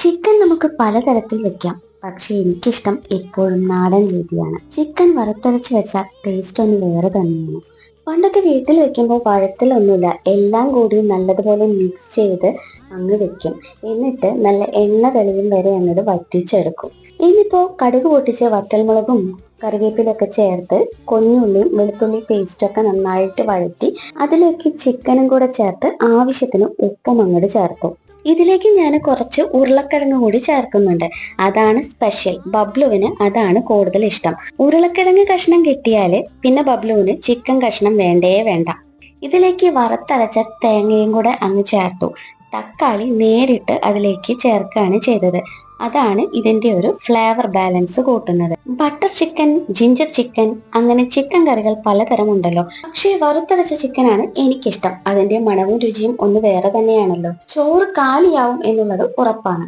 Chicken നമുക്ക് പലതരത്തിൽ വെക്കാം. പക്ഷെ എനിക്കിഷ്ടം എപ്പോഴും നാടൻ രീതിയാണ്. ചിക്കൻ വറുത്തരച്ച് വെച്ചാൽ ടേസ്റ്റ് ഒന്ന് വേറെ തന്നെയാണ്. പണ്ടൊക്കെ വീട്ടിൽ വെക്കുമ്പോൾ പഴത്തിലൊന്നുമില്ല എല്ലാം കൂടി നല്ലതുപോലെ മിക്സ് ചെയ്ത് അങ്ങ് വെക്കും. എന്നിട്ട് നല്ല എണ്ണ തെളിയും വരെ അങ്ങോട്ട് വറ്റിച്ചെടുക്കും. ഇനിയിപ്പോൾ കടുക് പൊട്ടിച്ച് വറ്റൽമുളകും കറിവേപ്പിലൊക്കെ ചേർത്ത് കൊഞ്ഞുള്ളിയും വെളുത്തുള്ളി പേസ്റ്റൊക്കെ നന്നായിട്ട് വഴറ്റി അതിലേക്ക് ചിക്കനും കൂടെ ചേർത്ത് ആവശ്യത്തിന് ഉപ്പും അങ്ങോട്ട് ചേർത്തു ഇതിലേക്ക് ഞാൻ കുറച്ച് ഉരുളക്കിഴങ്ങ് കൂടി ചേർക്കുന്നുണ്ട്. അതാണ് സ്പെഷ്യൽ ബബ്ലുവിന് അതാണ് കൂടുതൽ ഇഷ്ടം. ഉരുളക്കിഴങ്ങ് കഷ്ണം കിട്ടിയാൽ പിന്നെ ബബ്ലുവിന് ചിക്കൻ കഷ്ണം വേണ്ടേ വേണ്ട. ഇതിലേക്ക് വറുത്തരച്ച തേങ്ങയും കൂടെ അങ്ങ് ചേർത്തു. തക്കാളി നേരിട്ട് അതിലേക്ക് ചേർക്കുകയാണ് ചെയ്തത്. അതാണ് ഇതിന്റെ ഒരു ഫ്ലേവർ ബാലൻസ് കൂട്ടുന്നത്. ബട്ടർ ചിക്കൻ ജിഞ്ചർ ചിക്കൻ അങ്ങനെ ചിക്കൻ കറികൾ പലതരം ഉണ്ടല്ലോ. പക്ഷേ വറുത്തരച്ച ചിക്കനാണ് എനിക്കിഷ്ടം. അതിന്റെ മണവും രുചിയും ഒന്ന് വേറെ തന്നെയാണല്ലോ. ചോറ് കാലിയാവും എന്നുള്ളത് ഉറപ്പാണ്.